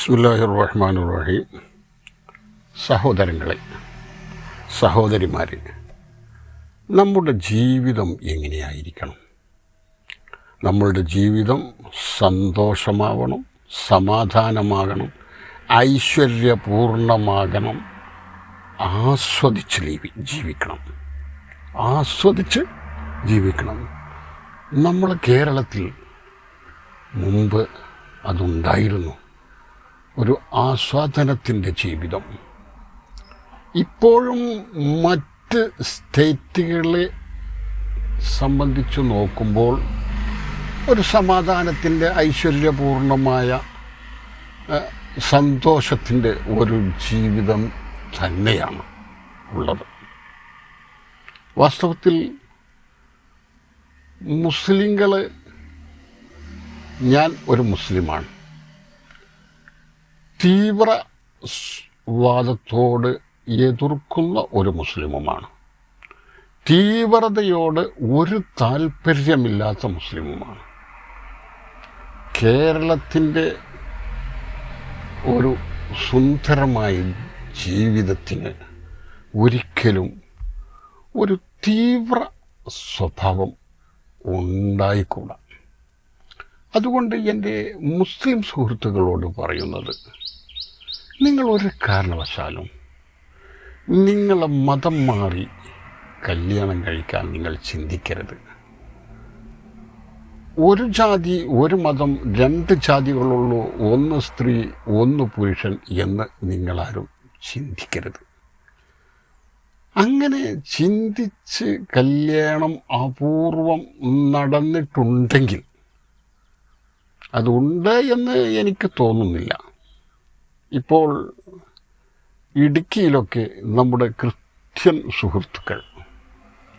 ബിസ്മില്ലാഹി റഹ്മാൻ റഹീം സഹോദരങ്ങളെ സഹോദരിമാരെ നമ്മുടെ ജീവിതം എങ്ങനെയായിരിക്കണം? നമ്മളുടെ ജീവിതം സന്തോഷമാവണം സമാധാനമാകണം ഐശ്വര്യപൂർണമാകണം ആസ്വദിച്ച് ജീവി ജീവിക്കണം. ആസ്വദിച്ച് ജീവിക്കണം. നമ്മൾ കേരളത്തിൽ മുമ്പ് അതുണ്ടായിരുന്നു. ഒരു ആസ്വാദനത്തിന്റെ ജീവിതം. ഇപ്പോഴും മറ്റ് സ്റ്റേറ്റുകളെ സംബന്ധിച്ച് നോക്കുമ്പോൾ ഒരു സമാധാനത്തിന്റെ ഐശ്വര്യപൂർണമായ സന്തോഷത്തിന്റെ ഒരു ജീവിതം തന്നെയാണ് ഉള്ളത്. വാസ്തവത്തിൽ മുസ്ലിങ്ങൾ ഞാൻ ഒരു മുസ്ലിമാണ്. തീവ്ര വാദത്തോട് എതിർക്കുന്ന ഒരു മുസ്ലിമുമാണ്. തീവ്രതയോട് ഒരു താല്പര്യമില്ലാത്ത മുസ്ലിമുമാണ്. കേരളത്തിന്റെ ഒരു സുന്ദരമായ ജീവിതത്തിന് ഒരിക്കലും ഒരു തീവ്ര സ്വഭാവം ഉണ്ടായിക്കൂടാ. അതുകൊണ്ട് എന്റെ മുസ്ലിം സുഹൃത്തുക്കളോട് പറയുന്നത് നിങ്ങൾ ഒരു കാരണവശാലും നിങ്ങളെ മതം മാറി കല്യാണം കഴിക്കാൻ നിങ്ങൾ ചിന്തിക്കരുത്. ഒരു ജാതി ഒരു മതം രണ്ട് ജാതികളുള്ളൂ ഒന്ന് സ്ത്രീ ഒന്ന് പുരുഷൻ എന്ന് നിങ്ങളാരും ചിന്തിക്കരുത്. അങ്ങനെ ചിന്തിച്ച് കല്യാണം അപൂർവം നടന്നിട്ടുണ്ടെങ്കിൽ അതുണ്ട് എന്ന് എനിക്ക് തോന്നുന്നില്ല. ഇപ്പോൾ ഇടുക്കിയിലൊക്കെ നമ്മുടെ ക്രിസ്ത്യൻ സുഹൃത്തുക്കൾ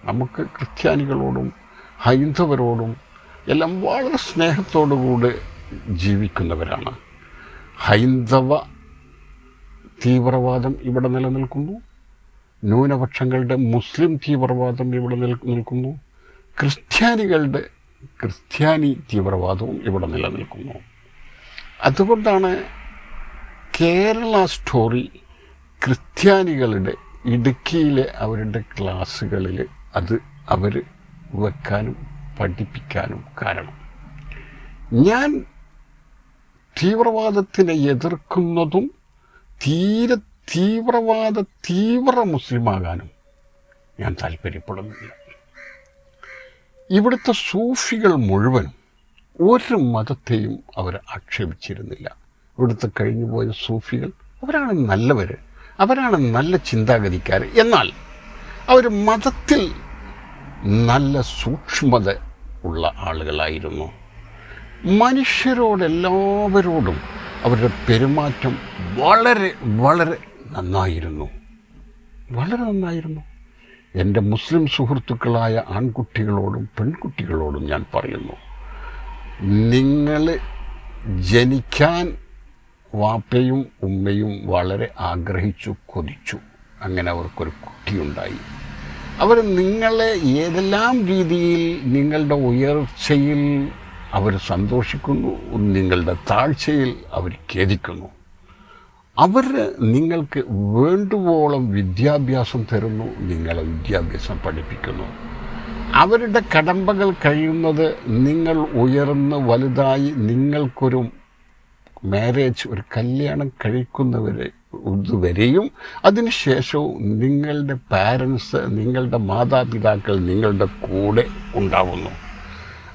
നമുക്ക് ക്രിസ്ത്യാനികളോടും ഹൈന്ദവരോടും എല്ലാം വളരെ സ്നേഹത്തോടുകൂടി ജീവിക്കുന്നവരാണ്. ഹൈന്ദവ തീവ്രവാദം ഇവിടെ നിലനിൽക്കുന്നു. ന്യൂനപക്ഷങ്ങളുടെ മുസ്ലിം തീവ്രവാദം ഇവിടെ നിൽ നിൽക്കുന്നു. ക്രിസ്ത്യാനികളുടെ ക്രിസ്ത്യാനി തീവ്രവാദവും ഇവിടെ നിലനിൽക്കുന്നു. അതുകൊണ്ടാണ് കേരള സ്റ്റോറി ക്രിസ്ത്യാനികളുടെ ഇടുക്കിയിലെ അവരുടെ ക്ലാസ്സുകളിൽ അത് അവർ വെക്കാനും പഠിപ്പിക്കാനും കാരണം. ഞാൻ തീവ്രവാദത്തിനെ എതിർക്കുന്നതും തീരെ തീവ്രവാദ തീവ്ര മുസ്ലിമാകാനും ഞാൻ താല്പര്യപ്പെടുന്നില്ല. ഇവിടുത്തെ സൂഫികൾ മുഴുവൻ ഒരു മതത്തെയും അവർ ആക്ഷേപിച്ചിരുന്നില്ല. ഇവിടുത്തെ കഴിഞ്ഞുപോയ സൂഫികൾ അവരാണ് നല്ലവർ അവരാണ് നല്ല ചിന്താഗതിക്കാർ എന്നാൽ അവർ മതത്തിൽ നല്ല സൂക്ഷ്മത ഉള്ള ആളുകളായിരുന്നു. മനുഷ്യരോടെല്ലാവരോടും അവരുടെ പെരുമാറ്റം വളരെ വളരെ നന്നായിരുന്നു. വളരെ നന്നായിരുന്നു. എന്റെ മുസ്ലിം സുഹൃത്തുക്കളായ ആൺകുട്ടികളോടും പെൺകുട്ടികളോടും ഞാൻ പറയുന്നു നിങ്ങൾ ജനിക്കാൻ വാപ്പയും ഉമ്മയും വളരെ ആഗ്രഹിച്ചു കൊതിച്ചു. അങ്ങനെ അവർക്കൊരു കുട്ടിയുണ്ടായി. അവർ നിങ്ങളെ ഏതെല്ലാം രീതിയിൽ നിങ്ങളുടെ ഉയർച്ചയിൽ അവർ സന്തോഷിക്കുന്നു നിങ്ങളുടെ താഴ്ചയിൽ അവർ ഖേദിക്കുന്നു. അവർ നിങ്ങൾക്ക് വേണ്ടുവോളം വിദ്യാഭ്യാസം തരുന്നു നിങ്ങളെ വിദ്യാഭ്യാസം പഠിപ്പിക്കുന്നു. അവരുടെ കടമ്പകൾ കഴിയുന്നത് നിങ്ങൾ ഉയർന്ന് വലുതായി നിങ്ങൾക്കൊരു മാരേജ് ഒരു കല്യാണം കഴിക്കുന്നവരെ ഇതുവരെയും അതിനുശേഷവും നിങ്ങളുടെ പാരൻസ് നിങ്ങളുടെ മാതാപിതാക്കൾ നിങ്ങളുടെ കൂടെ ഉണ്ടാവുന്നു.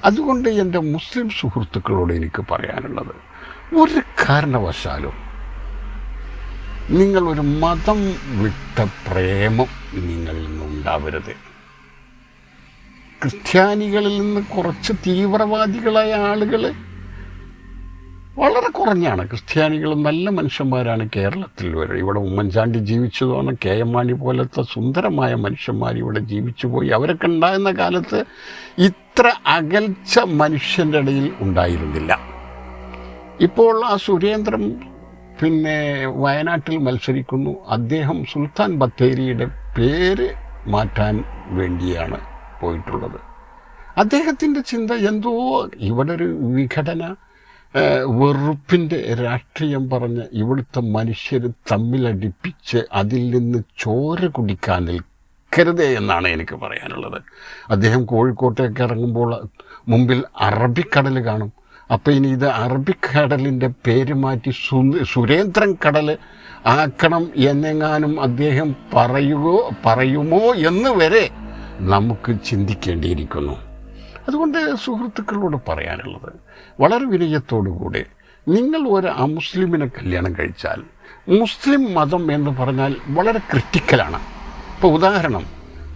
അതുകൊണ്ട് എന്റെ മുസ്ലിം സുഹൃത്തുക്കളോട് എനിക്ക് പറയാനുള്ളത് ഒരു കാരണവശാലും നിങ്ങളൊരു മതം വിട്ട പ്രേമം നിങ്ങളിൽ നിന്നുണ്ടാവരുത് ക്രിസ്ത്യാനികളിൽ നിന്ന് കുറച്ച് തീവ്രവാദികളായ ആളുകൾ വളരെ കുറഞ്ഞാണ്. ക്രിസ്ത്യാനികൾ നല്ല മനുഷ്യന്മാരാണ് കേരളത്തിൽ വരെ. ഇവിടെ ഉമ്മൻചാണ്ടി ജീവിച്ചതാണ് കെ എം മാണി പോലത്തെ സുന്ദരമായ മനുഷ്യന്മാർ ഇവിടെ ജീവിച്ചു പോയി അവരൊക്കെ ഉണ്ടായിരുന്ന കാലത്ത് ഇത്ര അകൽച്ച മനുഷ്യന്റെ ഇടയിൽ ഉണ്ടായിരുന്നില്ല. ഇപ്പോൾ ആ സുരേന്ദ്രൻ പിന്നെ വയനാട്ടിൽ മത്സരിക്കുന്നു. അദ്ദേഹം സുൽത്താൻ ബത്തേരിയുടെ പേര് മാറ്റാൻ വേണ്ടിയാണ് പോയിട്ടുള്ളത്. അദ്ദേഹത്തിന്റെ ചിന്ത എന്തോ ഇവിടെ ഒരു വിഘടന വെറുപ്പിന്റെ രാഷ്ട്രീയം പറഞ്ഞ് ഇവിടുത്തെ മനുഷ്യർ തമ്മിലടിപ്പിച്ച് അതിൽ നിന്ന് ചോര കുടിക്കാൻ നിൽക്കരുതേ എന്നാണ് എനിക്ക് പറയാനുള്ളത്. അദ്ദേഹം കോഴിക്കോട്ടേക്ക് ഇറങ്ങുമ്പോൾ മുമ്പിൽ അറബിക്കടൽ കാണും. അപ്പോൾ ഇനി ഇത് അറബിക്കടലിന്റെ പേര് മാറ്റി സു- സുരേന്ദ്രൻ കടൽ ആക്കണം എന്നെങ്ങാനും അദ്ദേഹം പറയുകയോ പറയുമോ എന്ന് വരെ നമുക്ക് ചിന്തിക്കേണ്ടിയിരിക്കുന്നു. അതുകൊണ്ട് സുഹൃത്തുക്കളോട് പറയാനുള്ളത് വളരെ വിനയത്തോടുകൂടി നിങ്ങൾ ഒരു അമുസ്ലിമിനെ കല്യാണം കഴിച്ചാൽ മുസ്ലിം മതം എന്ന് പറഞ്ഞാൽ വളരെ ക്രിട്ടിക്കലാണ്. ഇപ്പോൾ ഉദാഹരണം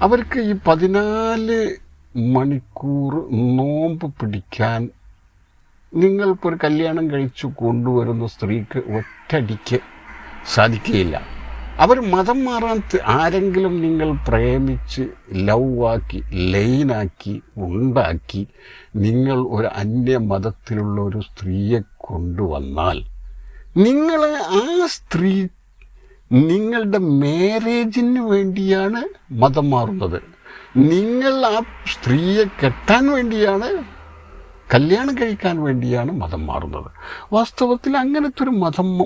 അവർക്ക് ഈ പതിനാല് മണിക്കൂർ നോമ്പ് പിടിക്കാൻ നിങ്ങൾക്കൊരു കല്യാണം കഴിച്ചു കൊണ്ടുവരുന്ന സ്ത്രീക്ക് ഒറ്റടിക്ക് സാധിക്കുകയില്ല. അവർ മതം മാറാൻ ആരെങ്കിലും നിങ്ങൾ പ്രേമിച്ച് ലവ് ആക്കി ലൈനാക്കി ഉണ്ടാക്കി നിങ്ങൾ ഒരു അന്യ മതത്തിലുള്ള ഒരു സ്ത്രീയെ കൊണ്ടുവന്നാൽ നിങ്ങൾ ആ സ്ത്രീ നിങ്ങളുടെ മാരേജിന് വേണ്ടിയാണ് മതം മാറുന്നത്. നിങ്ങൾ ആ സ്ത്രീയെ കെട്ടാൻ വേണ്ടിയാണ് കല്യാണം കഴിക്കാൻ വേണ്ടിയാണ് മതം മാറുന്നത്. വാസ്തവത്തിൽ അങ്ങനത്തെ ഒരു മതം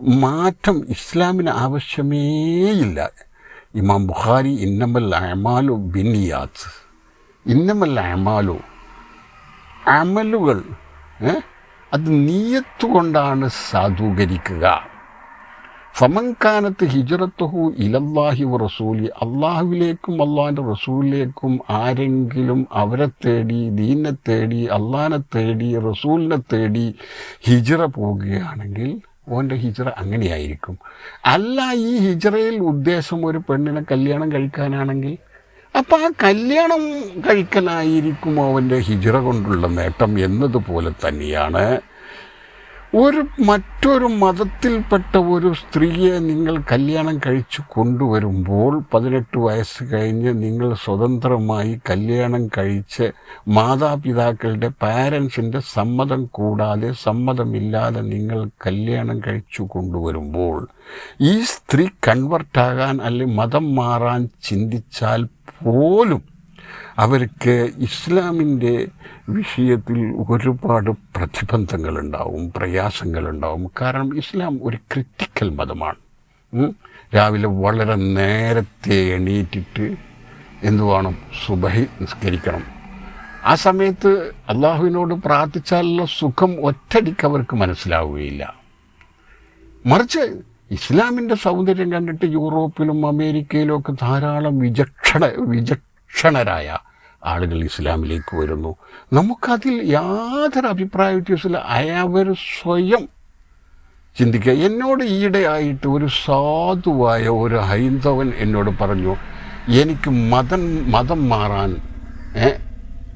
മാറ്റം ഇസ്ലാമിന് ആവശ്യമേയില്ല ഇമാം ബുഖാരി ഇന്നമൽ അമാലു ബിന്നിയാത്ത്. ഇന്നമൽ അമാലു അമലുകൾ അത് നീയത്ത് കൊണ്ടാണ് സാധൂകരിക്കുക. ഫമൻകാനത്ത് ഹിജറത്തുഹു ഇലല്ലാഹി റസൂലി അള്ളാഹുവിലേക്കും അള്ളാഹിന്റെ റസൂലിലേക്കും ആരെങ്കിലും അവരെ തേടി ദീനെ തേടി അള്ളാഹിനെ തേടി റസൂലിനെ തേടി ഹിജറ പോകുകയാണെങ്കിൽ ഓന്റെ ഹിജറ അങ്ങനെയായിരിക്കും. അല്ല ഈ ഹിജറയിൽ ഉദ്ദേശം ഒരു പെണ്ണിനെ കല്യാണം കഴിക്കാനാണെങ്കിൽ അപ്പോൾ ആ കല്യാണം കഴിക്കലായിരിക്കും അവന്റെ ഹിജറ കൊണ്ടുള്ള നേട്ടം എന്നതുപോലെ തന്നെയാണ് ഒരു മറ്റൊരു മതത്തിൽപ്പെട്ട ഒരു സ്ത്രീയെ നിങ്ങൾ കല്യാണം കഴിച്ചു കൊണ്ടുവരുമ്പോൾ പതിനെട്ട് വയസ്സ് കഴിഞ്ഞ് നിങ്ങൾ സ്വതന്ത്രമായി കല്യാണം കഴിച്ച് മാതാപിതാക്കളുടെ പാരൻസിന്റെ സമ്മതം കൂടാതെ സമ്മതമില്ലാതെ നിങ്ങൾ കല്യാണം കഴിച്ചു കൊണ്ടുവരുമ്പോൾ ഈ സ്ത്രീ കൺവെർട്ടാകാൻ അല്ലെങ്കിൽ മതം മാറാൻ ചിന്തിച്ചാൽ പോലും അവർക്ക് ഇസ്ലാമിന്റെ വിഷയത്തിൽ ഒരുപാട് പ്രതിബന്ധങ്ങളുണ്ടാവും പ്രയാസങ്ങളുണ്ടാവും. കാരണം ഇസ്ലാം ഒരു ക്രിറ്റിക്കൽ മതമാണ്. രാവിലെ വളരെ നേരത്തെ എണീറ്റിട്ട് എന്തു വേണം സുബഹി നിസ്കരിക്കണം. ആ സമയത്ത് അള്ളാഹുവിനോട് പ്രാർത്ഥിച്ചാലുള്ള സുഖം ഒറ്റടിക്ക് അവർക്ക് മനസ്സിലാവുകയില്ല. മറിച്ച് ഇസ്ലാമിന്റെ സൗന്ദര്യം കണ്ടിട്ട് യൂറോപ്പിലും അമേരിക്കയിലും ഒക്കെ ധാരാളം വിചക്ഷണ വിചക്ഷണരായ ആളുകൾ ഇസ്ലാമിലേക്ക് വരുന്നു. നമുക്കതിൽ യാതൊരു അഭിപ്രായ വ്യത്യാസമില്ല അയാവർ സ്വയം ചിന്തിക്കുക. എന്നോട് ഈയിടെയായിട്ട് ഒരു സാധുവായ ഒരു ഹൈന്ദവൻ എന്നോട് പറഞ്ഞു എനിക്ക് മതം മതം മാറാൻ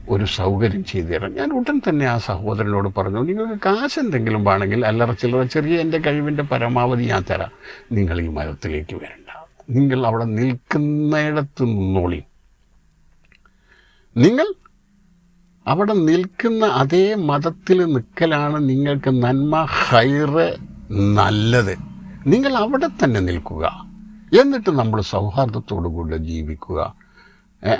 ഒരു സൗകര്യം ചെയ്തു തരാം ഞാൻ ഉടൻ തന്നെ ആ സഹോദരനോട് പറഞ്ഞു നിങ്ങൾക്ക് കാശ് എന്തെങ്കിലും വേണമെങ്കിൽ അല്ലറ ചില്ലറ ചെറിയ എന്റെ കഴിവിന്റെ പരമാവധി ഞാൻ തരാം. നിങ്ങൾ ഈ മതത്തിലേക്ക് വരണ്ട. നിങ്ങൾ അവിടെ നിൽക്കുന്നിടത്ത് നിന്നോളി. നിങ്ങൾ അവിടെ നിൽക്കുന്ന അതേ മതത്തിൽ നിൽക്കലാണ് നിങ്ങൾക്ക് നന്മ ഹൈറ് നല്ലത്. നിങ്ങൾ അവിടെ തന്നെ നിൽക്കുക. എന്നിട്ട് നമ്മൾ സൗഹാർദ്ദത്തോടു കൂടി ജീവിക്കുക.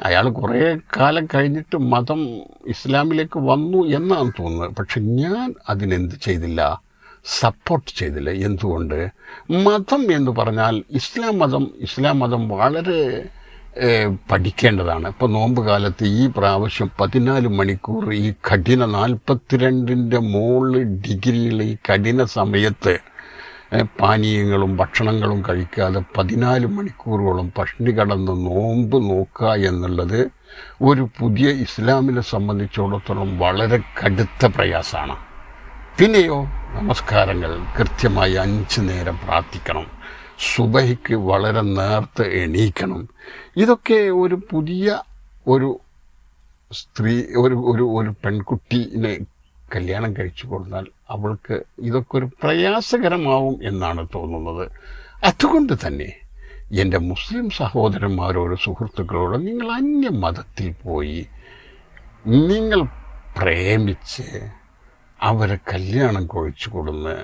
അയാൾ കുറേ കാലം കഴിഞ്ഞിട്ട് മതം ഇസ്ലാമിലേക്ക് വന്നു എന്നാണ് തോന്നുന്നത്. പക്ഷെ ഞാൻ അതിനെന്ത് ചെയ്തില്ല? സപ്പോർട്ട് ചെയ്തില്ല. എന്തുകൊണ്ട്? മതം എന്ന് പറഞ്ഞാൽ ഇസ്ലാം മതം ഇസ്ലാം മതം വളരെ പഠിക്കേണ്ടതാണ്. ഇപ്പോൾ നോമ്പ് കാലത്ത് ഈ പ്രാവശ്യം പതിനാല് മണിക്കൂർ ഈ കഠിന നാൽപ്പത്തിരണ്ടിന്റെ മുകളിൽ ഡിഗ്രിയിൽ ഈ കഠിന സമയത്ത് പാനീയങ്ങളും ഭക്ഷണങ്ങളും കഴിക്കാതെ പതിനാല് മണിക്കൂറോളം പഷ്ണി കടന്ന് നോമ്പ് നോക്കുക എന്നുള്ളത് ഒരു പുതിയ ഇസ്ലാമിനെ സംബന്ധിച്ചിടത്തോളം വളരെ കടുത്ത പ്രയാസമാണ്. പിന്നെയോ നമസ്കാരങ്ങൾ കൃത്യമായി അഞ്ച് നേരം പ്രാർത്ഥിക്കണം. സുബഹിക്ക് വളരെ നേർത്ത് എണീക്കണം. ഇതൊക്കെ ഒരു പുതിയ ഒരു സ്ത്രീ ഒരു ഒരു ഒരു പെൺകുട്ടീനെ കല്യാണം കഴിച്ചു കൊടുത്താൽ അവൾക്ക് ഇതൊക്കെ ഒരു പ്രയാസകരമാവും എന്നാണ് തോന്നുന്നത്. അതുകൊണ്ട് തന്നെ എന്റെ മുസ്ലിം സഹോദരന്മാരോട് സുഹൃത്തുക്കളോട് നിങ്ങൾ അന്യ മതത്തിൽ പോയി നിങ്ങൾ പ്രേമിച്ച് അവരെ കല്യാണം കഴിച്ചു കൊടുന്ന്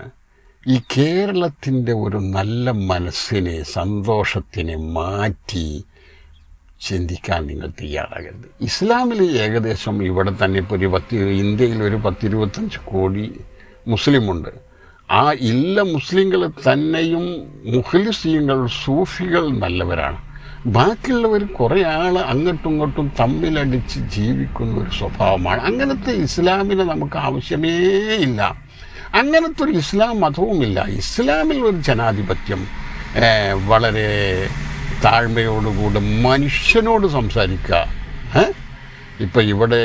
ഈ കേരളത്തിന്റെ ഒരു നല്ല മനസ്സിനെ സന്തോഷത്തിനെ മാറ്റി ചിന്തിക്കാൻ നിങ്ങൾ തയ്യാറാകരുത്. ഇസ്ലാമിൽ ഏകദേശം ഇവിടെ തന്നെ ഇപ്പോൾ ഒരു പത്ത് ഇന്ത്യയിൽ ഒരു പത്തിരുപത്തഞ്ച് കോടി മുസ്ലിമുണ്ട്. ആ ഇല്ല മുസ്ലിങ്ങൾ തന്നെയും മുഹലിസീങ്ങൾ സൂഫികൾ നല്ലവരാണ്. ബാക്കിയുള്ളവർ കുറേ ആൾ അങ്ങോട്ടും ഇങ്ങോട്ടും തമ്മിലടിച്ച് ജീവിക്കുന്ന ഒരു സ്വഭാവമാണ്. അങ്ങനത്തെ ഇസ്ലാമിനെ നമുക്ക് ആവശ്യമേ ഇല്ല. അങ്ങനത്തെ ഒരു ഇസ്ലാം മതവുമില്ല. ഇസ്ലാമിൽ ഒരു ജനാധിപത്യം വളരെ താഴ്മയോടുകൂടെ മനുഷ്യനോട് സംസാരിക്കുക? ഇപ്പം ഇവിടെ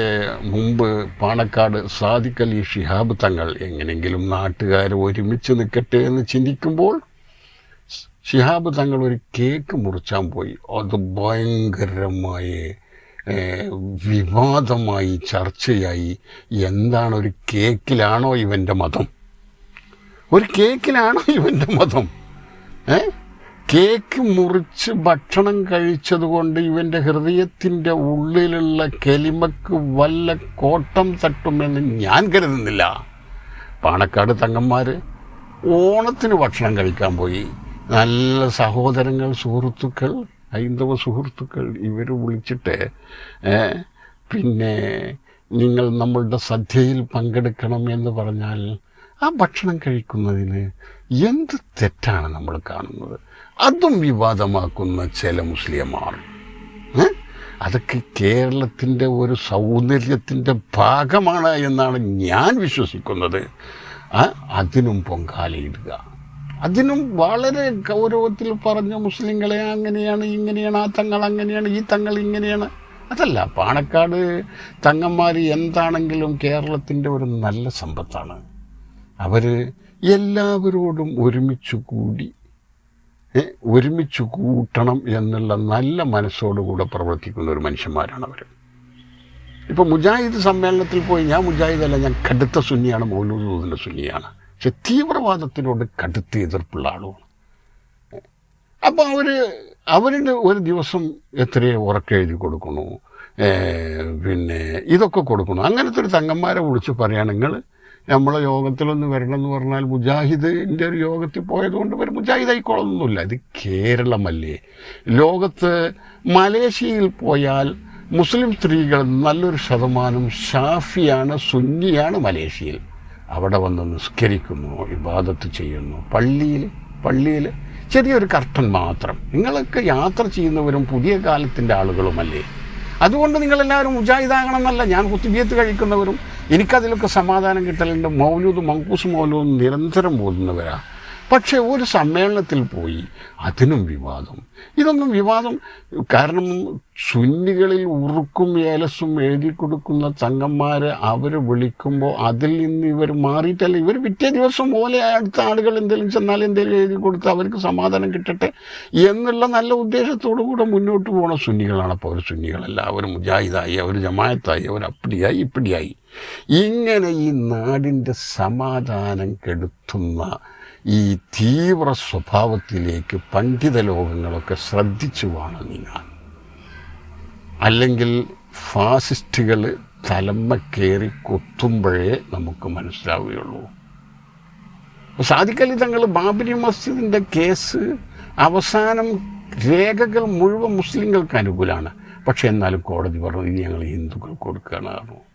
മുമ്പ് പാണക്കാട് സാദിഖ് അലി ഷിഹാബ് തങ്ങൾ എങ്ങനെങ്കിലും നാട്ടുകാർ ഒരുമിച്ച് നിൽക്കട്ടെ എന്ന് ചിന്തിക്കുമ്പോൾ ഷിഹാബ് തങ്ങൾ ഒരു കേക്ക് മുറിച്ചാൻ പോയി. അത് ഭയങ്കരമായി വിവാദമായി ചർച്ചയായി. എന്താണ് ഒരു കേക്കിലാണോ ഇവന്റെ മതം? ഒരു കേക്കിലാണോ ഇവന്റെ മതം? ഏ? കേക്ക് മുറിച്ച് ഭക്ഷണം കഴിച്ചതുകൊണ്ട് ഇവന്റെ ഹൃദയത്തിന്റെ ഉള്ളിലുള്ള കെലിമക്ക് വല്ല കോട്ടം തട്ടുമെന്ന് ഞാൻ കരുതുന്നില്ല. പാണക്കാട് തങ്ങന്മാർ ഓണത്തിന് ഭക്ഷണം കഴിക്കാൻ പോയി. നല്ല സഹോദരങ്ങൾ സുഹൃത്തുക്കൾ ഹൈന്ദവ സുഹൃത്തുക്കൾ ഇവർ വിളിച്ചിട്ട് പിന്നെ നിങ്ങൾ നമ്മളുടെ സദ്യയിൽ പങ്കെടുക്കണം എന്ന് പറഞ്ഞാൽ ഭക്ഷണം കഴിക്കുന്നതിന് എന്ത് തെറ്റാണ് നമ്മൾ കാണുന്നത്? അതും വിവാദമാക്കുന്ന ചില മുസ്ലിംമാർ? അതൊക്കെ കേരളത്തിന്റെ ഒരു സൗന്ദര്യത്തിന്റെ ഭാഗമാണ് എന്നാണ് ഞാൻ വിശ്വസിക്കുന്നത്. അതിനും പൊങ്കാലയിടുക. അതിനും വളരെ ഗൗരവത്തിൽ പറഞ്ഞ മുസ്ലിങ്ങളെ അങ്ങനെയാണ് ഇങ്ങനെയാണ് ആ തങ്ങൾ അങ്ങനെയാണ് ഈ തങ്ങൾ ഇങ്ങനെയാണ്. അതല്ല പാണക്കാട് തങ്ങന്മാർ എന്താണെങ്കിലും കേരളത്തിന്റെ ഒരു നല്ല സമ്പത്താണ്. അവർ എല്ലാവരോടും ഒരുമിച്ച് കൂടി ഒരുമിച്ച് കൂട്ടണം എന്നുള്ള നല്ല മനസ്സോടുകൂടെ പ്രവർത്തിക്കുന്ന ഒരു മനുഷ്യന്മാരാണ് അവർ ഇപ്പോൾ മുജാഹിദ് സമ്മേളനത്തിൽ പോയി ഞാൻ മുജാഹിദല്ല ഞാൻ കടുത്ത സുന്നിയാണ് മൗലൂദൂദിന്റെ സുന്നിയാണ്. പക്ഷെ തീവ്രവാദത്തിനോട് കടുത്ത എതിർപ്പുള്ള ആളുമാണ് അപ്പോൾ അവർ അവരുടെ ഒരു ദിവസം എത്രയോ ഉറക്കം എഴുതി കൊടുക്കണു പിന്നെ ഇതൊക്കെ കൊടുക്കണോ അങ്ങനത്തെ ഒരു തങ്ങന്മാരെ വിളിച്ച് പറയുകയാണ് നിങ്ങൾ നമ്മളെ യോഗത്തിലൊന്ന് വരണം എന്ന് പറഞ്ഞാൽ മുജാഹിദിന്റെ ഒരു യോഗത്തിൽ പോയതുകൊണ്ട് ഒരു മുജാഹിദ് ആയിക്കോളൊന്നുമില്ല ഇത് കേരളമല്ലേ. ലോകത്ത് മലേഷ്യയിൽ പോയാൽ മുസ്ലിം സ്ത്രീകൾ നല്ലൊരു ശതമാനം ഷാഫിയാണ് സുന്നിയാണ് മലേഷ്യയിൽ. അവിടെ വന്ന് നിസ്കരിക്കുന്നു ഇബാദത്ത് ചെയ്യുന്നു. പള്ളിയിൽ പള്ളിയിൽ ചെറിയൊരു കർട്ടൻ മാത്രം. നിങ്ങളൊക്കെ യാത്ര ചെയ്യുന്നവരും പുതിയ കാലത്തിന്റെ ആളുകളുമല്ലേ. അതുകൊണ്ട് നിങ്ങളെല്ലാവരും മുജാഹിദാകണം എന്നല്ല ഞാൻ കുത്തിബിയത്ത് കഴിക്കുന്നവരും എനിക്കതിലൊക്കെ സമാധാനം കിട്ടലുണ്ട്. മൗലൂദ് മങ്കൂസ് മൗലൂദ് നിരന്തരം പോകുന്നവരാ പക്ഷേ ഒരു സമ്മേളനത്തിൽ പോയി അതിനും വിവാദം. ഇതൊന്നും വിവാദം കാരണം സുന്നികളിൽ ഉറുക്കും ഏലസും എഴുതി കൊടുക്കുന്ന തങ്ങന്മാരെ അവർ വിളിക്കുമ്പോൾ അതിൽ നിന്ന് ഇവർ മാറിയിട്ടല്ല. ഇവർ പിറ്റേ ദിവസം പോലെ അടുത്ത ആളുകൾ എന്തെങ്കിലും ചെന്നാൽ എന്തെങ്കിലും എഴുതി കൊടുത്ത് അവർക്ക് സമാധാനം കിട്ടട്ടെ എന്നുള്ള നല്ല ഉദ്ദേശത്തോടു കൂടെ മുന്നോട്ട് പോണ സുന്നികളാണ് അപ്പോൾ അവർ സുന്നികളല്ല. അവർ മുജാഹിദായി അവർ ജമായത്തായി അവർ അപ്പടിയായി ഇപ്പടിയായി. ഇങ്ങനെ ഈ നാടിന്റെ സമാധാനം കെടുത്തുന്ന ഈ തീവ്ര സ്വഭാവത്തിലേക്ക് പണ്ഡിത ലോകങ്ങളൊക്കെ ശ്രദ്ധിച്ചു വേണം നീങ്ങാൻ അല്ലെങ്കിൽ ഫാസിസ്റ്റുകൾ തലമ്മ കയറി കൊത്തുമ്പോഴേ നമുക്ക് മനസ്സിലാവുകയുള്ളൂ. സാദിഖലി തങ്ങൾ ബാബരി മസ്ജിദിന്റെ കേസ് അവസാനം രേഖകൾ മുഴുവൻ മുസ്ലിങ്ങൾക്ക് അനുകൂലമാണ്. പക്ഷേ എന്നാലും കോടതി പറഞ്ഞു ഇത് ഞങ്ങൾ ഹിന്ദുക്കൾ കൊടുക്കുകയാണ്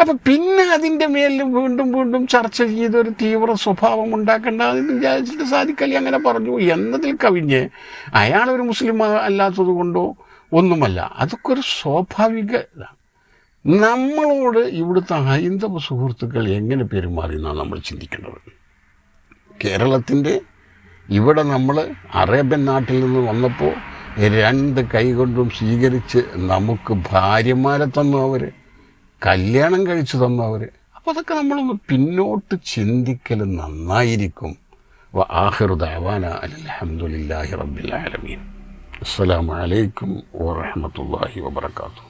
അപ്പം പിന്നെ അതിന്റെ മേലിൽ വീണ്ടും വീണ്ടും ചർച്ച ചെയ്തൊരു തീവ്ര സ്വഭാവം ഉണ്ടാക്കേണ്ട എന്ന് വിചാരിച്ചിട്ട് സാദിഖലി അങ്ങനെ പറഞ്ഞു. എന്നതിൽ കവിഞ്ഞ് അയാളൊരു മുസ്ലിം അല്ലാത്തത് കൊണ്ടോ ഒന്നുമല്ല അതൊക്കെ ഒരു സ്വാഭാവിക ഇതാണ്. നമ്മളോട് ഇവിടുത്തെ ഹൈന്ദവ സുഹൃത്തുക്കൾ എങ്ങനെ പെരുമാറി എന്നാണ് നമ്മൾ ചിന്തിക്കേണ്ടത്. കേരളത്തിന്റെ ഇവിടെ നമ്മൾ അറേബ്യൻ നാട്ടിൽ നിന്ന് വന്നപ്പോൾ രണ്ട് കൈകൊണ്ടും സ്വീകരിച്ച് നമുക്ക് ഭാര്യമാരെ തന്നു അവർ കല്യാണം കഴിച്ചു തന്നു അവർ അപ്പോൾ അതൊക്കെ നമ്മളൊന്ന് പിന്നോട്ട് ചിന്തിക്കൽ നന്നായിരിക്കും. വ ആഹിറു ദഅവാന അൽഹംദുലില്ലാഹി റബ്ബിൽ ആലമീൻ. വറഹ്മത്തുള്ളാഹി വബറകാതുഹു.